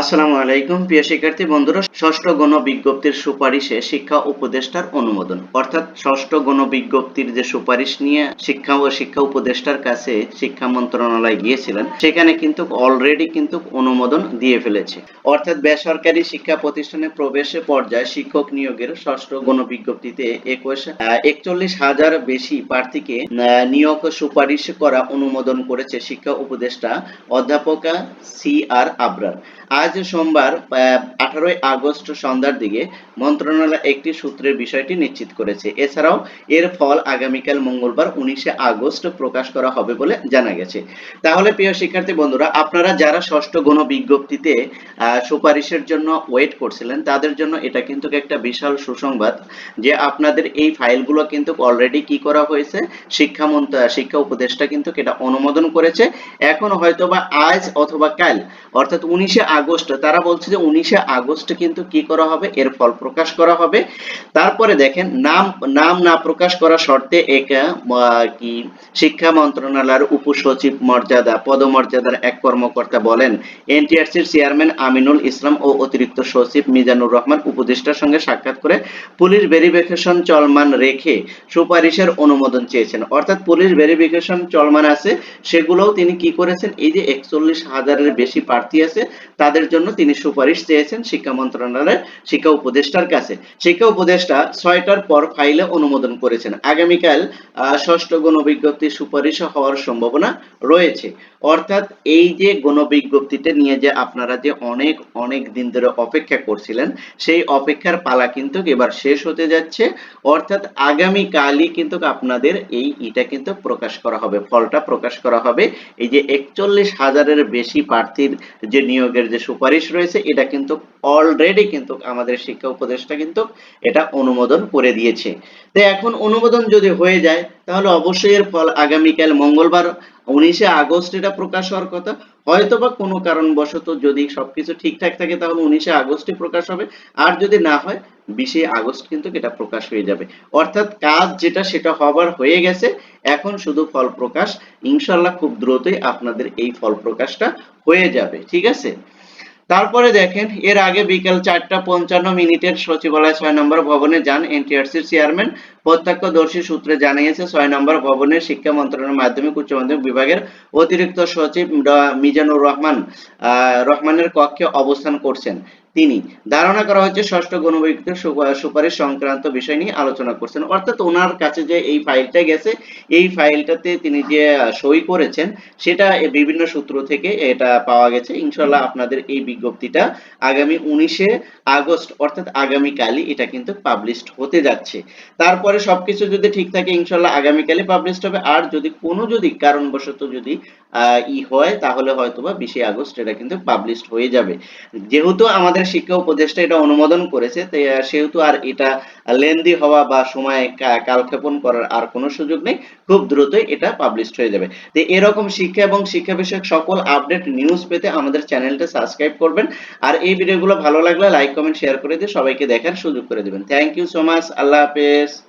আসসালামু আলাইকুম, প্রিয় শিক্ষার্থী বন্ধুরা। ষষ্ঠ গণ বিজ্ঞপ্তির সুপারিশে শিক্ষা উপদেষ্টার অনুমোদন। অর্থাৎ ষষ্ঠ গণ বিজ্ঞপ্তির যে সুপারিশ নিয়ে শিক্ষা ও শিক্ষা উপদেষ্টার কাছে শিক্ষা মন্ত্রণালয় গিয়েছিলেন, সেখানে কিন্তু অলরেডি কিন্তু অনুমোদন দিয়ে ফেলেছে। অর্থাৎ বেসরকারি শিক্ষা প্রতিষ্ঠানে প্রবেশে পর্যায়ে শিক্ষক নিয়োগের ষষ্ঠ গণ বিজ্ঞপ্তিতে একুশ একচল্লিশ হাজার বেশি প্রার্থীকে নিয়োগ সুপারিশ করা অনুমোদন করেছে শিক্ষা উপদেষ্টা অধ্যাপকা সি আর আবরার। আজ সোমবার আঠারোই আগস্ট সন্ধ্যার দিকে মন্ত্রণালয় একটি সূত্রের বিষয়টি নিশ্চিত করেছে। এছাড়াও এর ফল আগামীকাল মঙ্গলবার উনিশে আগস্ট প্রকাশ করা হবে বলে জানা গেছে। তাহলে প্রিয় শিক্ষার্থী বন্ধুরা, আপনারা যারা ষষ্ঠ গণ বিজ্ঞপ্তিতে সুপারিশের জন্য ওয়েট করছিলেন, তাদের জন্য এটা কিন্তু একটা বিশাল সুসংবাদ যে আপনাদের এই ফাইলগুলো কিন্তু অলরেডি কি করা হয়েছে, শিক্ষা শিক্ষা উপদেষ্টা কিন্তু এটা অনুমোদন করেছে। এখন হয়তোবা আজ অথবা কাল, অর্থাৎ উনিশে আগস্ট তারা বলছে যে উনিশে আগস্ট কিন্তু কি করা হবে? এর ফল প্রকাশ করা হবে। তারপরে দেখেন, নাম নাম না প্রকাশ করা শর্তে এক কি, শিক্ষা মন্ত্রণালয়ের উপসচিব মর্যাদা, পদমর্যাদার এক কর্মকর্তা বলেন, এনটিআরসির চেয়ারম্যান আমিনুল ইসলাম ও অতিরিক্ত সচিব মিজানুর রহমান উপদেষ্টার সঙ্গে সাক্ষাৎ করে পুলিশ ভেরিফিকেশন চলমান রেখে সুপারিশের অনুমোদন চেয়েছেন। অর্থাৎ পুলিশ ভেরিফিকেশন চলমান আছে, সেগুলোও তিনি কি করেছেন? এই যে একচল্লিশ হাজারের বেশি প্রার্থী আছে, তাদের জন্য তিনি সুপারিশ চেয়েছেন শিক্ষা মন্ত্রণালয়ের শিক্ষা উপদেষ্টার কাছে। শিক্ষা উপদেষ্টা ছয়টার পর ফাইলে অনুমোদন করেছেন। আগামীকাল ষষ্ঠ গণবিজ্ঞপ্তি সুপারিশ হওয়ার সম্ভাবনা রয়েছে। অর্থাৎ এই যে গণবিজ্ঞপ্তিটা নিয়ে যে আপনারা যে অনেক অনেক দিন ধরে অপেক্ষা করছিলেন, সেই অপেক্ষার পালা কিন্তু এবার শেষ হতে যাচ্ছে। অর্থাৎ আগামীকালই কিন্তু আপনাদের এই এটা কিন্তু প্রকাশ করা হবে, ফলটা প্রকাশ করা হবে। এই যে একচল্লিশ হাজারের বেশি প্রার্থীর যে নিয়োগের যে সুপারিশ রয়েছে, এটা কিন্তু অলরেডি কিন্তু আমাদের শিক্ষা উপদেষ্টা কিন্তু এটা অনুমোদন করে দিয়েছে। তো এখন অনুমোদন যদি হয়ে যায়, তাহলে অবশ্যই এর ফল আগামীকাল মঙ্গলবার উনিশে আগস্ট এটা প্রকাশ হওয়ার কথা। হয়তোবা কোনো কারণবশত যদি সবকিছু ঠিকঠাক থাকে, তাহলে উনিশে আগস্টে প্রকাশ হবে। আর যদি না হয়, বিশে আগস্ট কিন্তু এটা প্রকাশ হয়ে যাবে। অর্থাৎ কাজ যেটা, সেটা হবার হয়ে গেছে। এখন শুধু ফল প্রকাশ। ইনশাল্লাহ খুব দ্রুতই আপনাদের এই ফল প্রকাশটা হয়ে যাবে। ঠিক আছে? তারপরে দেখেন, এর আগে বিকেল চারটা পঞ্চান্ন মিনিটের সচিবালয় ছয় নম্বর ভবনে যান এনটিআরসির চেয়ারম্যান প্রত্যক্ষদর্শী সূত্রে জানিয়েছে, ছয় নম্বর ভবনের শিক্ষা মন্ত্রণালয়ের মাধ্যমিক উচ্চ মাধ্যমিক বিভাগের অতিরিক্ত সচিব মিজানুর রহমান রহমানের কক্ষে অবস্থান করছেন। তিনি ধারণা করা হচ্ছে, ষষ্ঠ গণবিজ্ঞপ্তির সুপারিশ সংক্রান্ত বিষয় নিয়ে আলোচনা করছেন। অর্থাৎ ওনার কাছে যে এই ফাইলটা গেছে, এই ফাইলটাতে তিনি যে সই করেছেন, সেটা বিভিন্ন সূত্র থেকে এটা পাওয়া গেছে। ইনশাল্লাহ আপনাদের এই বিজ্ঞপ্তিটা আগামী উনিশে আগস্ট, অর্থাৎ আগামীকালই এটা কিন্তু পাবলিশড হতে যাচ্ছে। তারপরে সবকিছু যদি ঠিক থাকে, ইনশাল্লাহ আগামীকালই পাবলিশড হবে। আর যদি কোনো যদি কারণবশত যদি ই হয়, তাহলে হয়তোবা বিশে আগস্ট এটা কিন্তু পাবলিশড হয়ে যাবে। যেহেতু আমাদের শিক্ষা উপদেষ্টা এটা অনুমোদন করেছে সেহেতু আর এটা লেন্দি হওয়া বা সময় কালক্ষেপণ করার আর কোনো সুযোগ নেই, খুব দ্রুতই এটা পাবলিশড হয়ে যাবে। তো, এরকম শিক্ষা এবং শিক্ষা বিষয়ক সকল আপডেট নিউজ পেতে আমাদের চ্যানেলটা সাবস্ক্রাইব করবেন। আর এই ভিডিওগুলো ভালো লাগলে লাইক কমেন্ট শেয়ার করে দিয়ে সবাইকে দেখার সুযোগ করে দিবেন। থ্যাংক ইউ সো মাচ আল্লাহ হাফেজ।